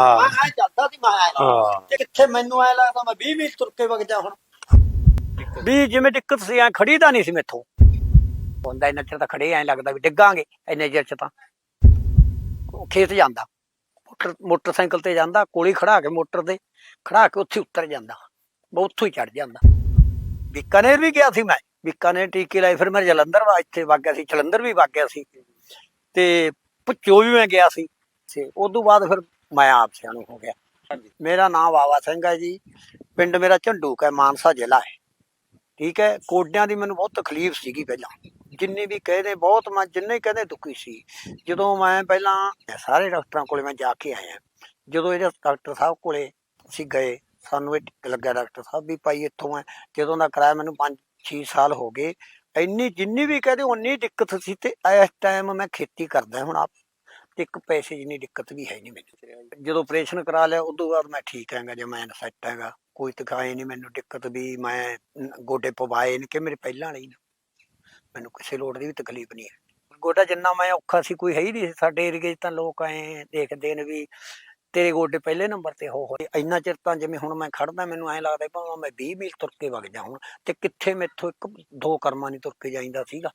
ਹਾਂ। ਆ ਚੱਲਦਾ ਸੀ ਮੈਂ ਆਇਆ ਹਾਂ। ਤੇ ਕਿੱਥੇ ਮੈਨੂੰ ਐ ਲੱਗਦਾ ਮੈਂ 20 ਮਿੰਟ ਤੁਰ ਕੇ ਵਗ ਜਾ ਹੁਣ। ਵੀ ਜਿਵੇਂ ਦਿੱਕਤ ਸੀ ਐ ਖੜੀ ਤਾਂ ਨਹੀਂ ਸੀ ਮੈਥੋਂ। ਹੁੰਦਾ ਇੰਨਾ ਚਿਰ ਤਾਂ ਖੜੇ ਐ ਲੱਗਦਾ ਵੀ ਡਿੱਗਾਂਗੇ ਇੰਨੇ ਚਿਰ ਚ ਤਾਂ। ਉਹ ਖੇਤ ਜਾਂਦਾ। ਮੋਟਰ ਮੋਟਰਸਾਈਕਲ ਤੇ ਜਾਂਦਾ ਕੋਲੀ ਖੜਾ ਕੇ ਮੋਟਰ ਦੇ ਖੜਾ ਕੇ ਉੱਥੇ ਉਤਰ ਜਾਂਦਾ। ਉਹ ਉੱਥੋਂ ਹੀ ਚੜ ਜਾਂਦਾ। ਬੀਕਾਨੇਰ ਵੀ ਗਿਆ ਸੀ ਮੈਂ। ਬੀਕਾਨੇਰ ਟੀਕੇ ਲਾਈ ਫਿਰ ਮੈਂ ਜਲੰਧਰ ਵਾ ਇੱਥੇ ਵਗ ਗਿਆ ਸੀ ਜਲੰਧਰ ਵੀ ਵਗ ਗਿਆ ਸੀ। ਤੇ ਪੁੱਚੋ ਵੀ ਮੈਂ ਗਿਆ ਸੀ। ਤੇ ਉਦੋਂ ਬਾਅਦ ਫਿਰ ਮੈਂ ਆਪ ਸਿਆਣੂ ਹੋ ਗਿਆ। ਹਾਂਜੀ। ਮੇਰਾ ਨਾਮ ਬਾਵਾ ਸਿੰਘ ਹੈ ਜੀ। ਪਿੰਡ ਮੇਰਾ ਝੰਡੂਕ ਹੈ ਮਾਨਸਾ ਜ਼ਿਲ੍ਹਾ ਹੈ। ਠੀਕ ਹੈ ਕੋਡਿਆਂ ਦੀ ਮੈਨੂੰ ਬਹੁਤ ਤਕਲੀਫ ਸੀਗੀ ਪਹਿਲਾਂ। ਜਿੰਨੇ ਵੀ ਕਹਦੇ ਬਹੁਤ ਮੈਂ ਜਿੰਨੇ ਕਹਿੰਦੇ ਦੁਖੀ ਸੀ। ਜਦੋਂ ਮੈਂ ਪਹਿਲਾਂ ਸਾਰੇ ਡਾਕਟਰਾਂ ਕੋਲੇ ਮੈਂ ਜਾ ਕੇ ਆਇਆ। ਜਦੋਂ ਇਹਦੇ ਡਾਕਟਰ ਸਾਹਿਬ ਕੋਲੇ ਅਸੀਂ ਗਏ ਸਾਨੂੰ ਇਹ ਲੱਗਿਆ ਡਾਕਟਰ ਸਾਹਿਬ ਵੀ ਭਾਈ ਇੱਥੋਂ ਹੈ। ਜਦੋਂ ਦਾ ਕਰਾਇਆ ਮੈਨੂੰ 5-6 ਸਾਲ ਹੋ ਗਏ। ਇੰਨੀ ਜਿੰਨੀ ਵੀ ਕਹਦੇ ਉਨੀ ਦਿੱਕਤ ਸੀ ਤੇ ਇਸ ਟਾਈਮ ਮੈਂ ਖੇਤੀ ਕਰਦਾ ਹੁਣ ਆਪ। ਇੱਕ ਪੈਸੇ ਜਿੰਨੀ ਦਿੱਕਤ ਵੀ ਹੈ ਨਹੀਂ ਮੈਨੂੰ। ਜਦੋਂ ਆਪਰੇਸ਼ਨ ਕਰਾ ਲਿਆ, ਉਦੋਂ ਬਾਅਦ ਮੈਂ ਠੀਕ ਹੈਗਾ, ਜੇ ਮੈਂ ਸੈੱਟ ਹੈਗਾ। ਕੋਈ ਤਕਾਏ ਨਹੀਂ ਮੈਨੂੰ ਦਿੱਕਤ ਵੀ ਮੈਂ ਗੋਡੇ ਪਵਾਏ ਨੇ ਕਿ ਮੇਰੇ ਪਹਿਲਾਂ ਵਾਲੇ ਮੈਨੂੰ ਕਿਸੇ ਲੋੜ ਦੀ ਵੀ ਤਕਲੀਫ ਨਹੀਂ ਹੈ। ਗੋਡਾ ਜਿੰਨਾ ਮੈਂ ਔਖਾ ਸੀ, ਕੋਈ ਹੈ ਹੀ ਨਹੀਂ ਸਾਡੇ ਏਰੀਏ 'ਚ ਤਾਂ ਲੋਕ ਐ ਦੇਖਦੇ ਨੇ ਵੀ ਤੇਰੇ ਗੋਡੇ ਪਹਿਲੇ ਨੰਬਰ ਤੇ ਹੋ ਹੋਏ ਇੰਨਾ ਚਿਰ ਤਾਂ ਜਿਵੇਂ ਹੁਣ ਮੈਂ ਖੜਦਾ ਮੈਨੂੰ ਐਂ ਲੱਗਦਾ ਭਾਵੇਂ ਮੈਂ 20 ਮੀਲ ਤੁਰ ਕੇ ਵਗ ਜਾ ਹੁਣ, ਤੇ ਕਿੱਥੇ ਮੈਥੋਂ ਇੱਕ ਦੋ ਕਰਮਾਂ ਨਹੀਂ ਤੁਰ ਕੇ ਜਾਂਦਾ ਸੀਗਾ।